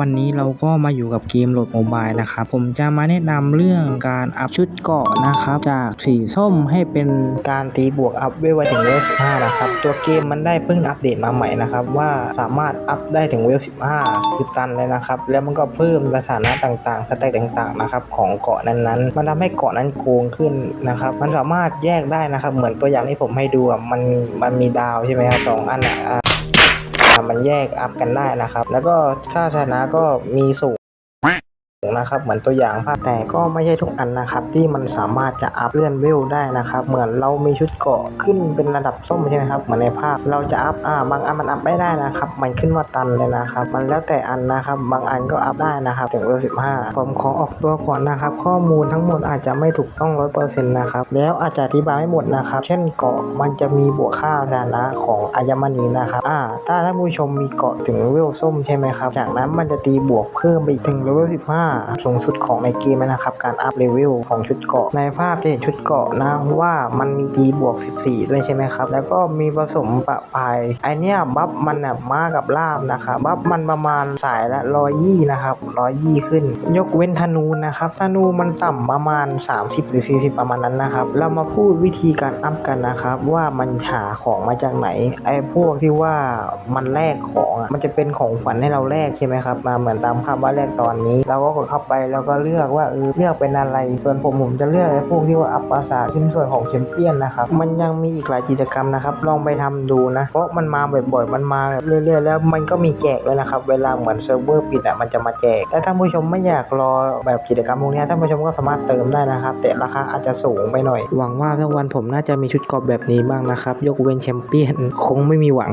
วันนี้เราก็มาอยู่กับเกมโหลดโมบายนะครับผมจะมาแนะนำเรื่องการอัพชุดเกาะนะครับ จากสีส้มให้เป็นการตีบวกอัพเวลไปถึงเวล15นะครับ ตัวเกมมันได้เพิ่งอัปเดตมาใหม่นะครับว่าสามารถอัพได้ถึงเวล15 คือตันเลยนะครับ แล้วมันก็เพิ่มสถานะต่างๆสเต็กต่างๆนะครับของเกาะนั้นๆ มันทำให้เกาะนั้นโกงขึ้นนะครับ มันสามารถแยกได้นะครับ เหมือนตัวอย่างที่ผมให้ดูมันมันมีดาวใช่ไหมครับสองอันอะ มันแยกอัพกันได้นะครับ แล้วก็ค่าชนะก็มีสูง นะครับ เหมือนตัวอย่างภาพแต่ก็ไม่ใช่ทุกอันนะครับ ที่มันสามารถจะอัพเลื่อนเวลได้นะครับ เหมือนเรามีชุดเกาะขึ้นเป็นระดับส้มใช่ไหมครับเหมือนในภาพเราจะอัพอ่าบางอันมันอัพไม่ได้นะครับ มันขึ้นว่าตันเลยนะครับ มันแล้วแต่อันนะครับ บางอันก็อัพได้นะครับถึงเวล15ผมขอออกตัวก่อนนะครับ ข้อมูลทั้งหมดอาจจะไม่ถูกต้องร้อยเปอร์เซ็นต์นะครับแล้วอาจจะอธิบายไม่หมดนะครับ เช่นเกาะมันจะมีบวกค่าฐานะของอายมณีนะครับอ่าถ้าท่านผู้ชมมีเกาะถึงเลเวลส้มใช่ไหมครับจากนั้นมันจะตีบวกเพิ่มไปถึงเลเวล15สูงสุดของในเกมนะครับ การอัพเลเวลของชุดเกาะในภาพจะเห็นชุดเกาะนะว่ามันมีตีบวก 14 ด้วยใช่ไหมครับ แล้วก็มีผสมปะปายไอเนี้ยบัฟมันแบบมากับลาบนะครับบัฟมันประมาณสายละร้อยยี่นะครับร้อยยี่ขึ้น ยกเว้นธนูนะครับธนูมันต่ำประมาณ 30 หรือ 40 ประมาณนั้นนะครับ เรามาพูดวิธีการอัพกันนะครับว่ามันหาของมาจากไหนไอพวกที่ว่ามันแลกของอะมันจะเป็นของขวัญให้เราแลกใช่ไหมครับมาเหมือนตามคำว่าแลกตอนนี้เราก็กดเข้าไปแล้วก็เลือกว่าเออเลือกเป็นอะไร ส่วนผมผมจะเลือกไอ้พวกที่ว่าอัพภาษาชิ้นส่วนของแชมเปี้ยนนะครับ มันยังมีอีกหลายกิจกรรมนะครับลองไปทำดูนะ เพราะมันมาบ่อยๆ มันมาแบบเรื่อยๆ แล้วมันก็มีแจกเลยนะครับ เวลาเหมือนเซิร์ฟเวอร์ปิดอะมันจะมาแจก แต่ถ้าผู้ชมไม่อยากรอแบบกิจกรรมพวกนี้ท่านผู้ชมก็สามารถเติมได้นะครับ แต่ราคาอาจจะสูงไปหน่อย หวังว่าสักวันผมน่าจะมีชุดกราะแบบนี้บ้างนะครับ ยกเว้นแชมเปี้ยนคงไม่มีหวัง